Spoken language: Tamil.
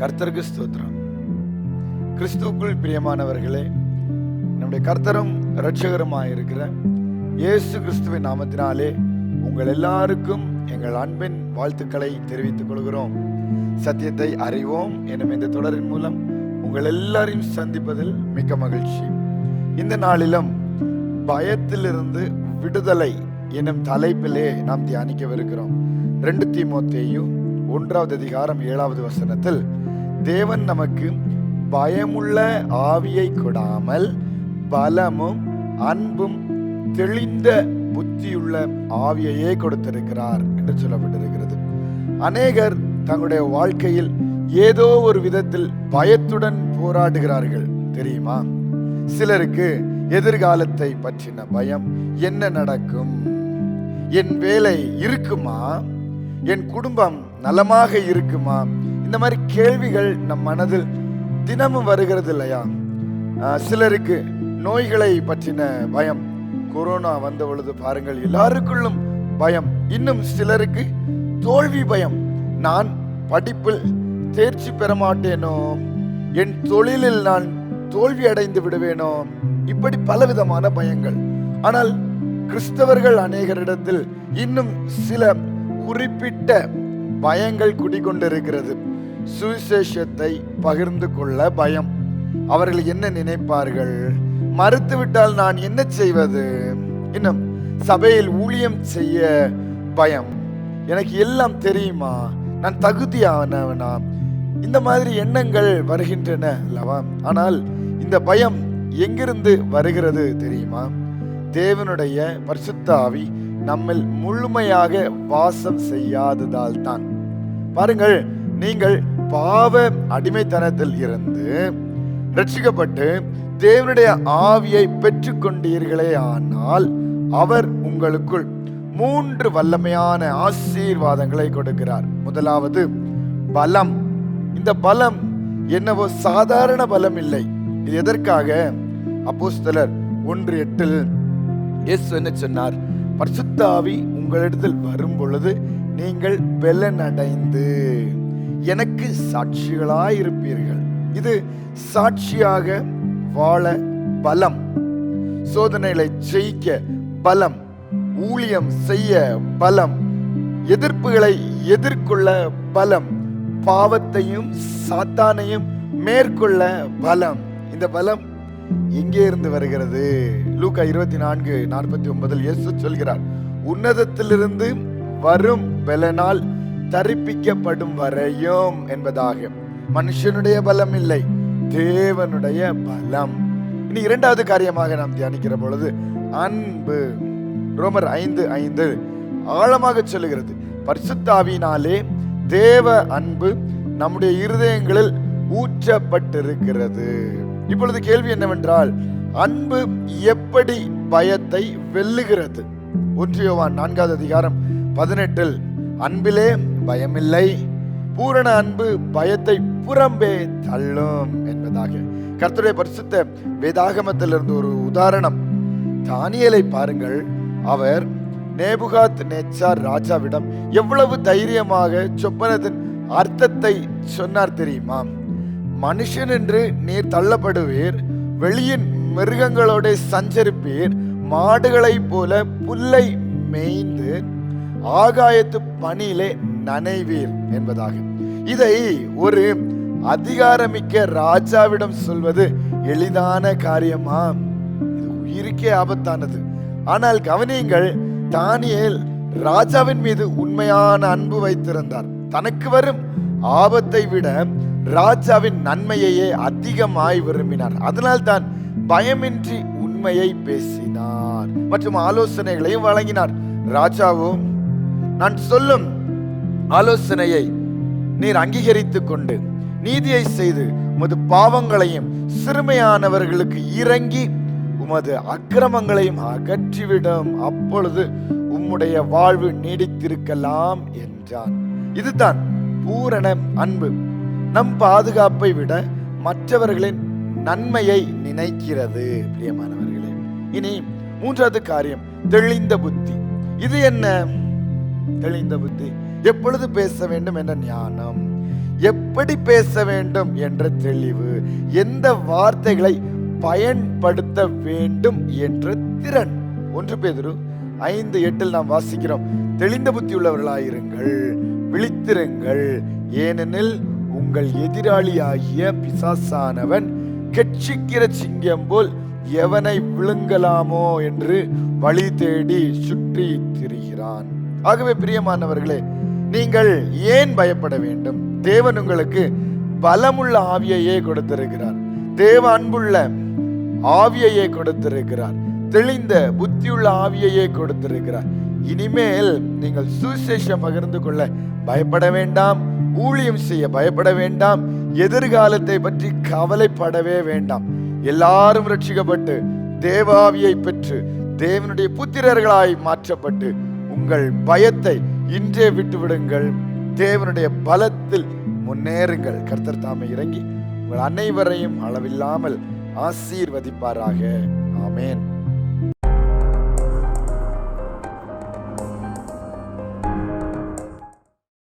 கர்த்தருக்கு ஸ்தோத்திரம். கிறிஸ்துவுக்குள் பிரியமானவர்களே நம்முடைய கர்த்தரும் இரட்சகருமாக இருக்கிற இயேசு கிறிஸ்துவின் நாமத்தினாலே உங்கள் எல்லாருக்கும் எங்கள் அன்பின் வாழ்த்துக்களை தெரிவித்துக் கொள்கிறோம். சத்தியத்தை அறிவோம் எனும் இந்த தொடரின் மூலம் உங்கள் எல்லாரையும் சந்திப்பதில் மிக்க மகிழ்ச்சி. இந்த நாளிலும் பயத்திலிருந்து விடுதலை எனும் தலைப்பிலே நாம் தியானிக்கவிருக்கிறோம். ரெண்டு தீமோத்தேயும் ஒன்றாவது அதிகாரம் ஏழாவது வசனத்தில் தேவன் நமக்கு பயமுள்ள ஆவியை கொடாமல் பலமும் அன்பும் தெளிந்த புத்தியுள்ள ஆவியையே கொடுத்திருக்கிறார் என்று சொல்லப்பட்டிருக்கிறது. அநேகர் தங்களுடைய வாழ்க்கையில் ஏதோ ஒரு விதத்தில் பயத்துடன் போராடுகிறார்கள் தெரியுமா? சிலருக்கு எதிர்காலத்தை பற்றின பயம் என்ன நடக்கும்? என் வேலை இருக்குமா? என் குடும்பம் நலமாக இருக்குமா? இந்த மாதிரி கேள்விகள் நம் மனதில் தினமும் வருகிறது இல்லையா? சிலருக்கு நோய்களை பற்றின பயம். கொரோனா வந்த பொழுது பாருங்கள் எல்லாருக்குள்ளும் பயம். இன்னும் சிலருக்கு தோல்வி பயம். நான் படிப்பில் தேர்ச்சி பெற மாட்டேனோ? என் தொழிலில் நான் தோல்வி அடைந்து விடுவேனோ? இப்படி பலவிதமான பயங்கள். ஆனால் கிறிஸ்தவர்கள் அநேகரிடத்தில் இன்னும் சில குறிப்பிட்ட பயங்கள் குடிகொண்டிருக்கிறது. சுவிசேஷத்தை பகிர்ந்து கொள்ள பயம். அவர்கள் என்ன நினைப்பார்கள்? மறுத்துவிட்டால் நான் என்ன செய்வது? இன்னும் சபையில் ஊழியம் செய்ய பயம். எனக்கு எல்லாம் தெரியுமா? நான் தகுதியானவனா? இந்த மாதிரி எண்ணங்கள் வருகின்றன அல்லவா? ஆனால் இந்த பயம் எங்கிருந்து வருகிறது தெரியுமா? தேவனுடைய பரிசுத்த ஆவி நம்மில் முழுமையாக வாசம் செய்யாததால் தான் பாருங்கள் நீங்கள் பாவ அடிமைத்தனத்தில் இருந்து ரட்சிக்கப்பட்டு தேவனுடைய ஆவியை பெற்றுக்கொண்டீர்களே ஆனால் அவர் உங்களுக்குள் மூன்று வல்லமையான ஆசீர்வாதங்களை கொடுக்கிறார். முதலாவது பலம். இந்த பலம் என்னவோ சாதாரண பலம் இல்லை. இது எதற்காக? அப்போஸ்தலர் ஒன்று எட்டில் இயேசு என்ன சொன்னார்? பரிசுத்தாவி உங்களிடத்தில் வரும் பொழுது நீங்கள் பெலன் அடைந்து எனக்கு சாட்சிகளாயிருப்பீர்கள். இது சாட்சியாக வாழ பலம். சோதனைகளை ஜெயிக்க பலம். ஊழியம் செய்ய பலம். எதிர்ப்புகளை எதிர்கொள்ள பலம். பாவத்தையும் சாத்தானையும் மேற்கொள்ள பலம். இந்த பலம் எங்கே இருந்து வருகிறது. லூக்கா இருபத்தி நான்கு நாற்பத்தி ஒன்பதில் இயேசு சொல்கிறார் உன்னதத்திலிருந்து வரும் பலனால் தரிப்பிக்கப்படும் வரையும் என்பதாக. மனுஷனுடைய பலம் இல்லை தேவனுடைய பலம். இனி இரண்டாவது காரியமாக நாம் தியானிக்கிற பொழுது அன்பு. ரோமர் ஐந்து ஐந்து ஆழமாக சொல்லுகிறது பரிசுத்தாவினாலே தேவ அன்பு நம்முடைய இருதயங்களில் ஊற்றப்பட்டிருக்கிறது. இப்பொழுது கேள்வி என்னவென்றால் அன்பு எப்படி பயத்தை வெல்லுகிறது? ஒன்றியோவான் நான்காவது அதிகாரம் பதினெட்டில் அன்பிலே பயமில்லை பூரண அன்பு பயத்தை புறம்பே தள்ளும் என்பதாக. கர்த்தருடைய பரிசுத்த வேதாகமத்திலிருந்து ஒரு உதாரணம். தானியலை பாருங்கள். அவர் நேபுகாத் நேச்சார் ராஜாவிடம் எவ்வளவு தைரியமாக சொப்பனத்தின் அர்த்தத்தை சொன்னார் தெரியுமா? மனுஷன் என்று நீர் தள்ளப்படுவீர் வெளியின் மிருகங்களோட சஞ்சரிப்பீர் மாடுகளைப் போல புல்லை மேய்ந்து ஆகாயத்து பணியிலே நனைவீர் என்பதாக இதை ஒரு அதிகாரமிக்க ராஜாவிடம் சொல்வது எளிதான காரியமா இது உயிருக்கே ஆபத்தானது. ஆனால் கவனியுங்கள் தானியல் ராஜாவின் மீது உண்மையான அன்பு வைத்திருந்தார். தனக்கு வரும் ஆபத்தை விட ராஜாவின் நன்மையையே அதிகமாய் விரும்பினார். அதனால் தான் பயமின்றி உண்மையை பேசினார் மற்றும் ஆலோசனைகளையும் வழங்கினார். ராஜாவும் நான் சொல்லும் ஆலோசனையை நீர் அங்கீகரித்துக் கொண்டு நீதியை செய்து உமது பாவங்களையும் சிறுமையானவர்களுக்கு இறங்கி உமது அக்கிரமங்களையும் அகற்றிவிடும். அப்பொழுது உம்முடைய வாழ்வு நீடித்திருக்கலாம் என்றான். இதுதான் பூரண அன்பு. நம் பாதுகாப்பை விட மற்றவர்களின் நன்மையை நினைக்கிறது பிரியமானவர்களே. இனி மூன்றாவது காரியம் தெளிந்த புத்தி. இது என்ன? தெளிந்த புத்தி. எப்பொழுது பேச வேண்டும் என்ற ஞானம். எப்படி பேச வேண்டும் என்ற தெளிவு. எந்த வார்த்தைகளை பயன்படுத்த வேண்டும் என்ற திறன். ஒன்று பேதரு ஐந்து எட்டில் நாம் வாசிக்கிறோம். தெளிந்த புத்தி உள்ளவர்களாயிருங்கள் விழித்திருங்கள். ஏனெனில் உங்கள் எதிராளியாகிய பிசாசானவன் கெட்சிக்கிற சிங்கம் போல் எவனை விழுங்கலாமோ என்று வழி தேடி சுற்றி திரிகிறான். ஆகவே பிரியமானவர்களே நீங்கள் ஏன் பயப்பட வேண்டும்? தேவன் உங்களுக்கு பலமுள்ள ஆவியையே கொடுத்திருக்கிறார். தேவ அன்புள்ள ஆவியையே கொடுத்திருக்கிறார். தெளிந்த புத்தியுள்ள ஆவியையே கொடுத்திருக்கிறார். இனிமேல் நீங்கள் சுசேஷம் பகிர்ந்து கொள்ள பயப்பட வேண்டாம் ஊழியம் செய்ய பயப்பட வேண்டாம் எதிர்காலத்தை பற்றி கவலைப்படவே வேண்டாம். எல்லாரும் ரட்சிக்கப்பட்டு தேவாவியை பெற்று தேவனுடைய புத்திரர்களாய் மாற்றப்பட்டு உங்கள் பயத்தை இன்றே விட்டுவிடுங்கள். தேவனுடைய பலத்தில் முன்னேறுங்கள். கர்த்தர் தாமே இறங்கி உங்கள் அனைவரையும் அளவில்லாமல் ஆசீர்வதிப்பாராக. ஆமேன்.